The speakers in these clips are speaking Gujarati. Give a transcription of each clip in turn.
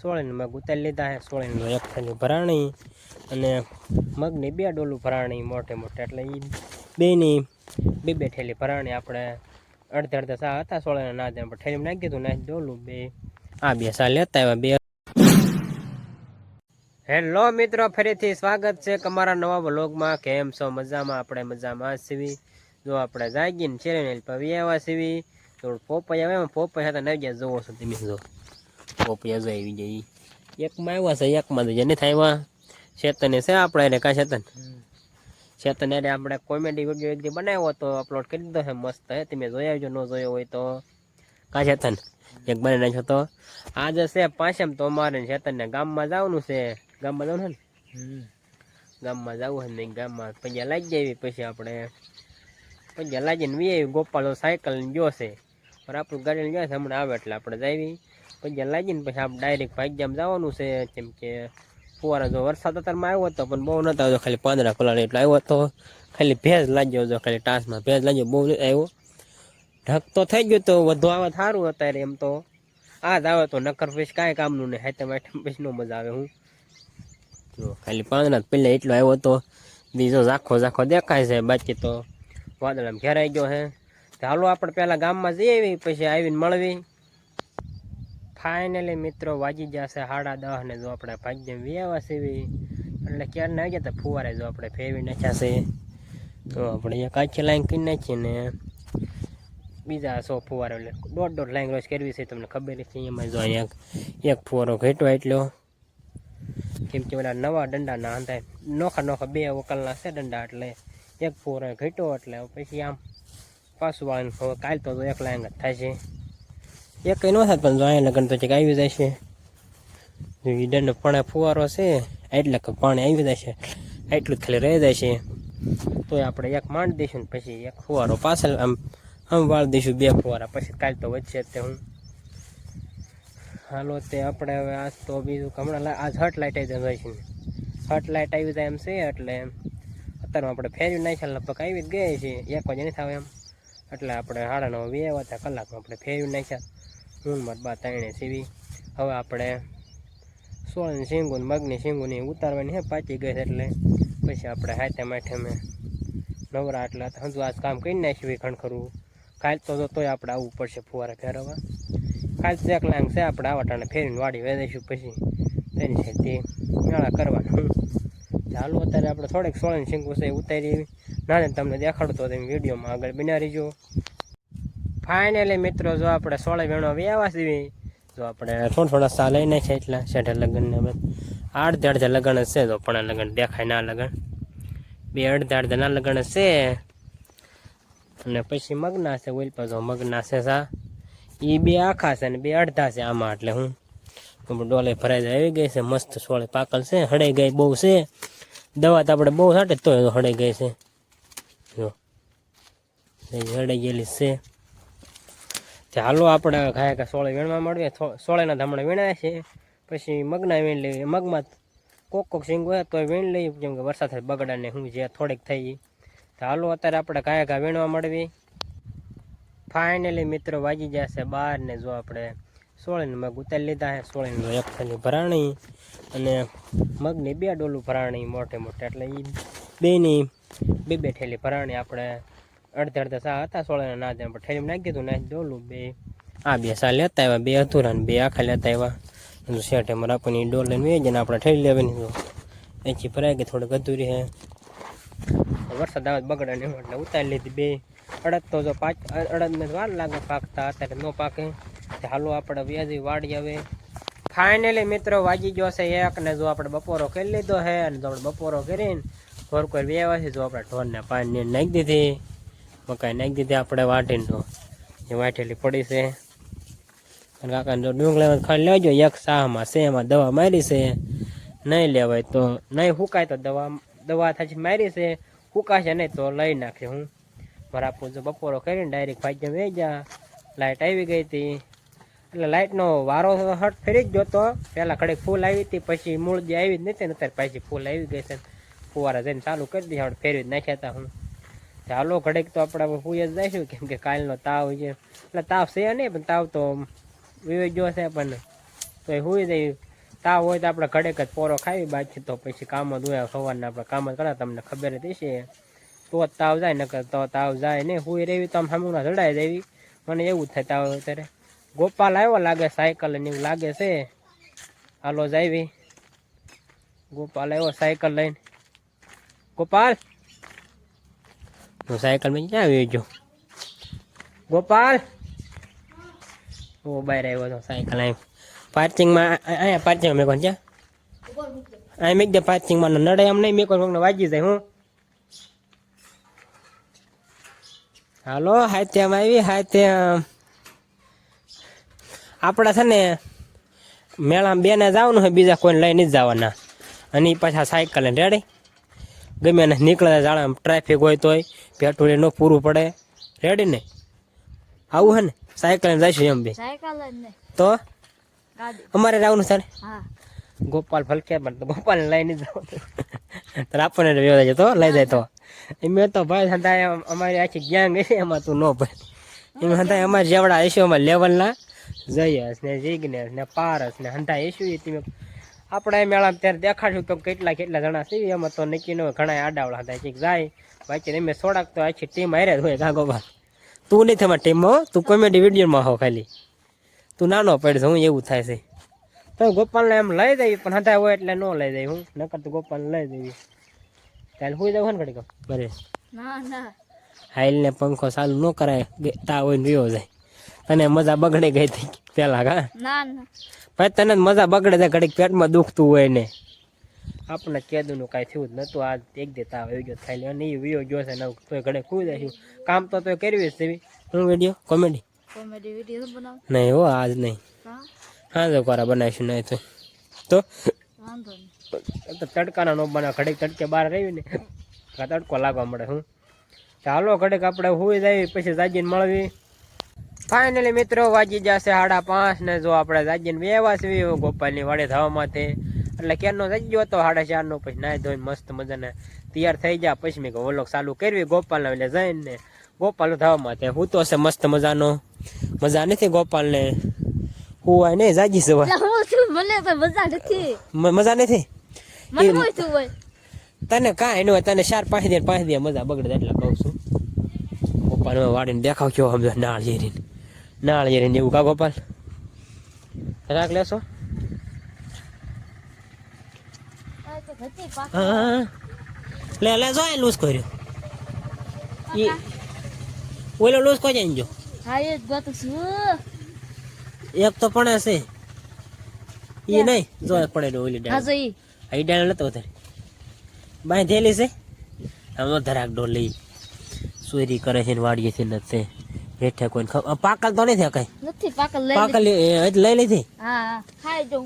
સોળીને મગ ઉતારી લીધા છે સોળીને એક થેલું ભરાણી અને મગની બે ડોલું ભરાણી મોટે મોટે. એટલે એ બેની, બે બે થેલી ભરાણી આપણે અડધે અડધે સા હતા સોળીને ના દે ઠેલી નાખી દીધું નાખી ડોલું બે. આ બે સા લેતા આવ્યા બે. હેલો મિત્રો, ફરીથી સ્વાગત છે તમારા નવા બ્લોગમાં કેમ છો? મજામાં? આપણે મજામાં સીવી જો આપણે જાગીને ને પવી આવ્યા સીવી થોડું પોપાઈ આવે પોપૈયા હતા નવી જોવો છો તમે, જો. પોપૈયા જો આવી જાય એકમાં આવ્યા છે એકમાં તો જેને થાય ચેતન છે આપણે એને કાં ચેતન ચેતન એટલે આપણે કોમેડી વીડિયો એક બનાવ્યો તો અપલોડ કરી દીધો છે મસ્ત હે. તમે જોયા જો ન જોયો હોય તો. કાં ચેતન એક બને નાખ્યો તો. આજે છે પાંચમ તો અમારે ચેતનને ગામમાં જવાનું છે. ગામમાં જવાનું છે ને? ગામમાં જવું છે ને ગામમાં. પંજા લાગી જાય પછી આપણે. પૈયા લાગીને વી ગોપાલો સાયકલ ને જોશે પણ આપણું ગાડી જાય છે હમણાં આવે એટલે આપણે જાવી પૈયા લાગીને પછી આપણે ડાયરેક્ટ ભાગ્યામાં જવાનું છે કેમ કે ફુવારા જો વરસાદ અત્યારમાં આવ્યો હતો, પણ બહુ નતો આવ્યો. ખાલી પાંદડા પલાળી એટલે આવ્યો હતો ખાલી ભેજ લાગ્યો હતો, ખાલી ટાસમાં ભેજ લાગ્યો, બહુ આવ્યો. ઢક તો થઈ ગયું તો વધુ આવે સારું અત્યારે એમ તો. આ જ આવે તો નકર પછી કાંઈ કામનું નહીં. હાથે માથે પછી નો મજા આવે હું. જો ખાલી પાંદડા પહેલાં એટલો આવ્યો હતો બીજો ઝાખો ઝાખો દેખાય છે, બાકી તો વાદળામાં ઘેરાઈ ગયો હે ચાલો આપણે પહેલાં ગામમાં જઈ આવી પછી આવીને મળવી. ફાઇનલી મિત્રો વાગી જશે સાડા દસ ને જો આપણે ભાગ્ય વ્યાવા સેવી. એટલે ક્યારે આવી ગયા ફુવારે જો આપણે ફેરવી નાખ્યા છે. તો આપણે એક આખી લાઈન કરી નાખીએ ને બીજા સો ફુવારો એટલે દોઢ દોઢ લાઈન રોજ કરવી છે. તમને ખબર છે, એમાં જો એક એક ફુવારો ઘેટવા એટલો કેમ કે પેલા નવા દંડા ના હતા નોખા નોખા બે વકલના છે દંડા એટલે એક ફુવારો ઘેટો એટલે પછી આમ પાછું વાળીને કાલ તો એક લાઈન જ થાય છે. એક કંઈ ન થાય પણ જો અહીંયા લગન તો ચેક આવી જાય છે. જો ઈ દંડ પણ ફુવારો છે, એટલે પાણી આવી જાય છે. એટલું જ ખાલી રહી જાય છે. તોય આપણે એક માંડ દઈશું ને પછી એક ફુવારો પાછળ, આમ આમ વાળ દઈશું બે ફુવારા. પછી કાલ તો વધશે તે હું. હાલો, તે આપણે હવે આજ તો બીજું હમણાં આજ હટ લાઇટ આવી જાય છે. હટ લાઇટ આવી જાય એમ છે, એટલે અત્યારમાં આપણે ફેરવી નાખ્યા લગભગ આવી જ ગયા છે એક વાગે નહીં થાય એમ. એટલે આપણે સાડા નવ, બે વાત કલાકમાં આપણે ફેરવી નાખ્યા. હું મરબા તાણે સીવી. હવે આપણે સોળની શીંગું મગની શીંગું ઉતારવાની હે પાચી ગઈ એટલે પછી આપણે હાથે માથે મેં નવરા એટલે હજુ આજ કામ કરી નાખ્યું ખણ ખરું કાલ તો તોય આપણે આવવું પડશે ફુવારા ફેરવવા. ખાલી એક લાંગ છે આપણે આવા ટાણે ફેરીને વાડી વેદીશું પછી. તેની છે તે મેળા કરવાના. ચાલો, અત્યારે આપણે થોડીક સોળની શીંગું છે એ ઉતારી નાને તમને દેખાડતો તેમ વિડીયોમાં આગળ બનાવી રહીજો. ફાઇનલી મિત્રો, જો આપણે સોળે વેણો વ્યાવા સીવી જો આપણે થોડા થોડા સા લઈ નાખ્યા એટલા શેઠે લગ્નને અડધે અડધે લગ્ન છે તો પણ લગ્ન દેખાય ના લગ્ન. બે અડધે અડધે ના લગ્ન છે. અને પછી મગના છે ઓઇલ પાછો મગના છે સા. એ બે આખા છે ને બે અડધા છે આમાં, એટલે હું ડોલે ભરાઈ આવી ગઈ છે, મસ્ત સોળે પાકલ છે હડાઈ ગઈ બહુ છે. દવા તો આપણે બહુ સાટે તો હડાઈ ગઈ છે. જો હડાઈ ગયેલી છે. હાલો આપણે ખાય કે સોળે વીણવા મળીએ સોળેના ધામણે વીણાય છે. પછી મગના વીણ લઈએ. મગમાં કોક કોક સિંગ હોય તો વીણ લઈએ કેમ કે વરસાદ થાય બગડાને હું જે થોડીક થઈ ચાલો અત્યારે આપણે કાંઈ ઘા વીણવા મળવી ફાઇનલી મિત્રો વાગી જશે બાર ને જો આપણે સોળીને મગ ઉતારી લીધા છે. સોળીને એક થેલી ભરાણી અને મગની બે ડોલું ભરાણી મોટે મોટે એટલે એ બેની બે બે થેલી ભરાણી આપણે અડધે અડધા સા હતા સોળાના ના દે પણ ઠેલી નાખી દીધું, નાખી ડોલું બે. આ બે સા લેતા આવ્યા, બે અધૂરા ને બે આખા લેતા આવ્યા. શેઠે મારે આપણને ડોલ લઈને વેચીને આપણે ઠેલી લેવાની તો એથી ભરાય ગઈ, થોડીક અધૂરી હે વરસાદ આવે બગડે ને એટલે ઉતારી લીધી બે. અડદ તો જો પાક અડદને વાર લાગે પાકતા, અત્યારે ન પાકે. હાલો આપણે વ્યાજી વાડી આવે. ફાઇનલી મિત્રો વાગી ગયો છે એક ને જો આપણે બપોરો કરી લીધો છે અને જો આપણે બપોરો કરીને ઘર કોઈ વ્યવસ્થિત જો આપણે ઢોરને પાણી નાખી દીધી. મકાઈ નાખી દીધી આપણે વાટીને. એ વાટેલી પડી છે. અને કાકાને જો ડુંગળી ખાલી લેજો એક સાહમાં છે, એમાં દવા મારી છે. નહીં લેવાય તો, નહીં હુકાય તો દવા દવા થાય મારી છે. હુકાશે નહીં તો લઈ નાખે હું. મારા પૂજો બપોરો કરીને ડાયરેક્ટ ભાગ્ય જા લાઇટ આવી ગઈ હતી. એટલે લાઇટનો વારો હટ ફેરી જ જોતો પહેલાં ઘડીક ફૂલ આવી હતી, પછી મૂળ જે આવી જ નથી ને અત્યારે પાછી ફૂલ આવી ગઈ છે. ફુવારા જઈને ચાલુ કરી દીધી ફેરવી જ નાખ્યા હતા હું. ચાલો ઘડેક તો આપણે હુઈ જ જઈશું, કેમ કે કાલનો તાવ છે. એટલે તાવ છે નહીં, પણ તાવ તો વિવેક જો છે, પણ તો એ હુઈ તાવ હોય તો આપણે ઘડેક જ પોરો ખાવી બાકી તો પછી કામ જ હોય, સવારના આપણે કામ જ કરા તમને ખબર જ છે તો જ તાવ જાય, નકર તો તાવ જાય નહીં. હુઈ રહેવી તો આમ સામુના જડાઈ દેવી મને એવું થાય તાવ અત્યારે. ગોપાલ આવ્યો લાગે સાયકલ ને એવું લાગે છે. હાલો જાવી ગોપાલ આવ્યો સાયકલ લઈને. ગોપાલ! હું સાયકલમાં ક્યાં ગયો? ગોપાલ? ઓ, બહાર આવ્યો હતો સાયકલ અહીં પાર્કિંગમાં અહીંયા પાર્કિંગ મેં કોણ ક્યાં? અહીં મેં દે પાર્કિંગમાં નડે એમ નહીં, મેં કોઈ વાગી જાય, હું? હાલો હાથ્યામાં આવી હાથ્યા આપણે છે ને, મેળામાં બેને જવાનું હોય, બીજા કોઈને લઈને જ જવાના. અને પાછા સાયકલ રેડી. ગમે એને નીકળે જાણે ટ્રાફિક હોય તોય પેટ્રોલ ન પૂરું પડે. રેડી ને? આવું હે ને? સાયકલ જઈશું એમ બી. તો? અમારે જવાનું સર ગોપાલ ફલકે પણ ગોપાલને લઈને જાવ તારે આપણને વ્યવહાર જાય તો? લઈ જાય તો? એમ તો ભાઈ હતા અમારી આખી ગેંગ હશે એમાં તું ન ભાઈ એમ હતા અમારે જેવડા હશે અમારે લેવલના જયસ ને જિગ્નેશ ને પારસ ને હંતા હશું એ તમે આપણે મેળા ત્યારે દેખાડશું કે કેટલા કેટલા જણા છે એમાં તો નક્કી ન હોય ઘણા આડાવડા હતા કંઈક જાય બાકી એમ થોડાક તો આખી ટીમ હારે જ હોય ગોપાલ તું નહીં તમારી ટીમમાં તું કોમેડી વિડીયોમાં હો ખાલી. તું નાનો પડશે હું એવું થાય છે. તો ગોપાલને એમ લઈ દેવી પણ હતા હોય એટલે ન લઈ દેવી હું. નકર તો ગોપાલને લઈ દેવી ત્યારે હું જવું ને ઘડીક? બરે ના ના. હાઈલને પંખો ચાલુ ન કરાય તા હોય ને વિયો જાય. તને મજા બગડે ગઈ હતી પેલા કા ના ના. ભાઈ તને મજા બગડે છે ઘડીક પેટમાં દુખતું હોય ને. આપણને કેદુનું કાંઈ થયું જ નતું આજ એક દે તાવ આવી ગયો થાય અને એ વિયો ગયો છે ને તોય ઘડે ખુઈ જાય કામ તો તોય કરવી જ તેવી હું વીડિયો કોમેડી કોમેડી વીડિયો બનાવ? નહીં હો આજ નહીં. હા? તો કરા બનાવીશું નહીં તો. તો? તડકાના નો બના ઘડીક તડકે બહાર રહી ને. તડકો લાગવા મળે હું. ચાલો ઘડીક આપણે હુઈ જાય પછી જાજીને મળવી ફાઇનલી મિત્રો વાગી જશે સાડા પાંચ ને જો આપણે જાગીએ બે વાસવી ગોપાલની વાડે થવામાંથી એટલે ક્યારનો જઈ ગયો હતો સાડા ચારનો પછી નાહી ધોઈને મસ્ત મજાને તૈયાર થઈ ગયા પછી મેં ઓલોક ચાલુ કરવી ગોપાલને એટલે જઈને ને ગોપાલ થવામાં હું તો છે મસ્ત મજાનો. મજા નથી ગોપાલને. હુવાય નહીં જાગી સવાય હું મજા નથી. તને કાંઈ ન હોય તને ચાર પાંચ દે પાંચ દે મજા બગડે એટલે કહું છું. ગોપાલ વાડીને દેખાવ કેવો સમજો નાળ જેરીને નાળ જેરીને એવું કા ગોપાલ. રાખ લેશો. હા લે લે જો લૂસ કર્યો. ઈ ઓલો લૂઝ કોઈ જાય જો. હા એ ગોતું છું. એક તો પણ છે. ઈ નહીં જો પડેલો પડે ઓલી હા ડાળ જો ઈ. આ ડાળ નતો વધારે. બાંધેલી છે. આમ ધરાક ડોલ. લઈ ચોરી કરે છે વાડીએ છે નથી હેઠે કોઈ પાકલ તો નથી કઈ નથી પાકલ લઈ પાકલ લઈ લીધી? હા હા ખાઈ જઉં.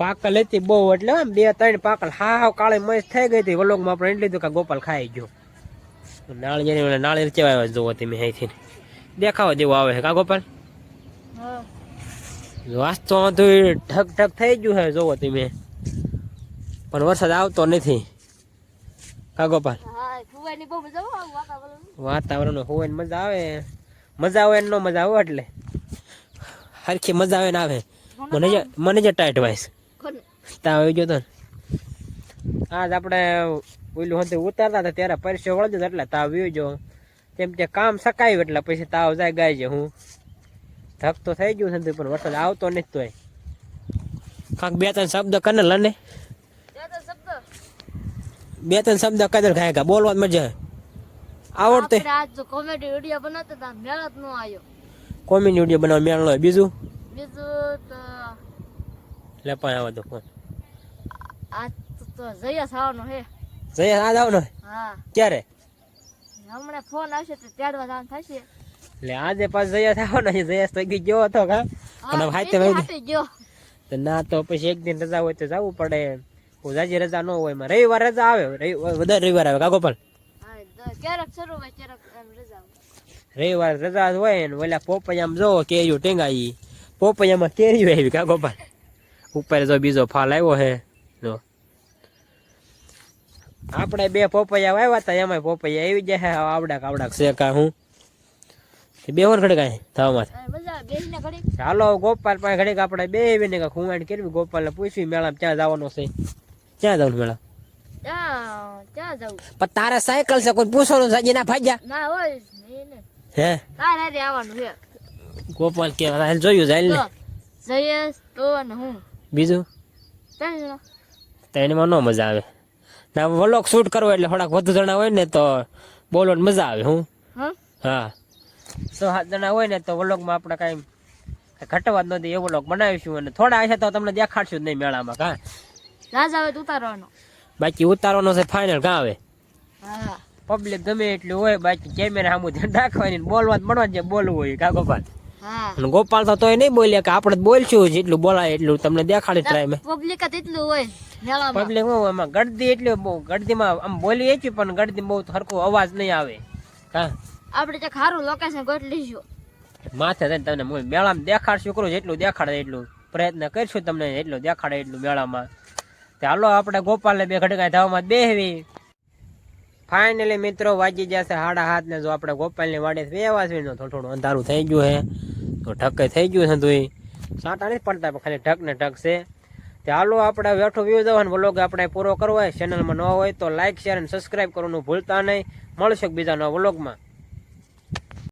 પાકલ હતી બહુ એટલે આમ બે ત્રણ પાકલ હાવ કાળે મસ્ત થઈ ગઈ હતી. વલોગમાં આપણે એટલી લીધું કે ગોપાલ ખાઈ ગયો. નાળિયેર નાળિયેર કેવા જોવો તમે અહીંથી. દેખાવા જેવું આવે છે કા ગોપાલ? હા. વાસ્તો તો ઠક ઠક થઈ ગયું છે જોવો તમે. પણ વરસાદ આવતો નથી. કા ગોપાલ? હા ફુવાની બહુ મજા આવે વાતાવરણ વાતાવરણ હોય મજા આવે. મજા આવે એનો મજા આવે એટલે. હરખી મજા આવે ને આવે. મને જે મને જે ટાઈટ વાઈસ તાવ આવી ગયો તો આજ આપણે ઓલું હતું ઉતારતા હતા ત્યારે પરસ્યો વળજો એટલે તાવ આવી ગયો. તેમ તે કામ સકાયું એટલે પછી તાવ જાય ગાય છે હું. ધક તો થઈ ગયું છે પણ વરસાદ આવતો નથી તોય. કાંક બે ત્રણ શબ્દ કને લને. તો બે ત્રણ શબ્દ કદર ખાય કા. બોલવા મજા આવે. આવડતે. આજ તો કોમેડી વિડિયો બનાવતા હતા મેળ જ ન આવ્યો. કોમેડી વિડિયો બનાવવા મેળ બીજું? બીજું તો લે પણ આવો તો ફોન. આજ તો- તો જયા થવાનો હે. જય આજ આવનો હા? ક્યારે? હમણાં ફોન આવશે તો ત્યારબાદ આમ થશે. એટલે આજે પાછ જયા થવાનો છે. જયા તો ગઈ ગયો હતો કા? પણ હાથે ભાઈ ગયો. તો ના તો પછી એક દિન રજા હોય તો જવું પડે. જાજી રજા ન હોય રવિવાર રજા આવે. રવિ- વધારે રવિવાર આવે કા ગોપાલ? હા દ- ક્યારેક શરૂ હોય ક્યારેક એમ રજા હોય. રવિવાર રજા હોય ને ઓલા પોપૈયામાં જો કેરીઓ ટેંગાઈ. પોપૈયામાં કેરીઓ આવી કા ગોપાલ ઉપર જો બીજો ફાલ આવ્યો હે જો. આપણે બે પોપૈયા આવ્યા હતા એમાં પોપૈયા આવી જાય આવડાક આવડાક છે કા હું. બે વાર ઘડી કાંઈ થવામાં ચાલો ગોપાલ પાસે ઘડીક આપણે બે બેને કાંઈક હુંવાડ કરવી ગોપાલને પૂછવી મેળામાં ક્યાં જવાનું છે? ક્યાં જવાનું મેળા? ત્યાં જવું પણ તારે સાયકલ છે કોઈ પૂછવાનું છે હજી ના ભાગ્યા? ના હોય ને હે? તારે હારે આવવાનું છે. ગોપાલ કે હાલ જોયું જાય ને? જયેશ તો અને હું. બીજું? ત્રણ જણા તો એનામાં ન મજા આવે. ના વલોક શૂટ કરવો એટલે થોડાક વધુ જણા હોય ને તો બોલવાની મજા આવે હું? હા હા. સો સાત જણા હોય ને તો વ્લોગમાં આપણે કાંઈ ઘટવા જ નથી એવો લોક બનાવીશું અને થોડા હશે તો તમને દેખાડશું જ નહીં મેળામાં કાં? રાજા આવે ઉતારવાનો. બાકી ઉતારવાનો છે ફાઇનલ કાં આવે પબ્લિક ગમે એટલું હોય બાકી કેમેરા સામુ ધ્યાન રાખવાની બોલવા મળવા જે બોલવું હોય કા ગોપાલ? અને ગોપાલ તો તોય નહીં બોલ્યા કે આપણે જ બોલશું જેટલું બોલાય એટલું તમને દેખાડે ટ્રાય મેં પબ્લિક જ એટલું હોય પબ્લિક હું એમાં ગળદી એટલી બહુ ગળદીમાં આમ બોલી છીએ પણ ગળદી બહુ સરખો અવાજ નહીં આવે. હા. આપણે તો ખારું લોકેશન ગોઠ લઈશું. માથે થઈને તમને મેળામાં દેખાડશું કરું જેટલું દેખાડે એટલું પ્રયત્ન કરશું તમને એટલું દેખાડે એટલું મેળામાં. હાલો, આપણે ગોપાલને બે ઘડી ધાવમાં બેહવી. ફાઇનલી મિત્રો વાગી જશે સાડા હાથ ને જો આપણે ગોપાલની વાડે બેવા છે થોડું થોડું અંધારું થઈ ગયું હે તો ઢકે થઈ ગયું છે તું સાટા નથી પડતા, પણ ખાલી ઢક ને ઢક છે. હાલો, આપણે વેઠો વ્યૂ જવાનું વ્લોગ આપણે પૂરો કરવો હોય ચેનલમાં ન હોય તો લાઇક શેર અને સબસ્ક્રાઇબ કરવાનું ભૂલતા નહીં. મળશે બીજા નવા વ્લોગમાં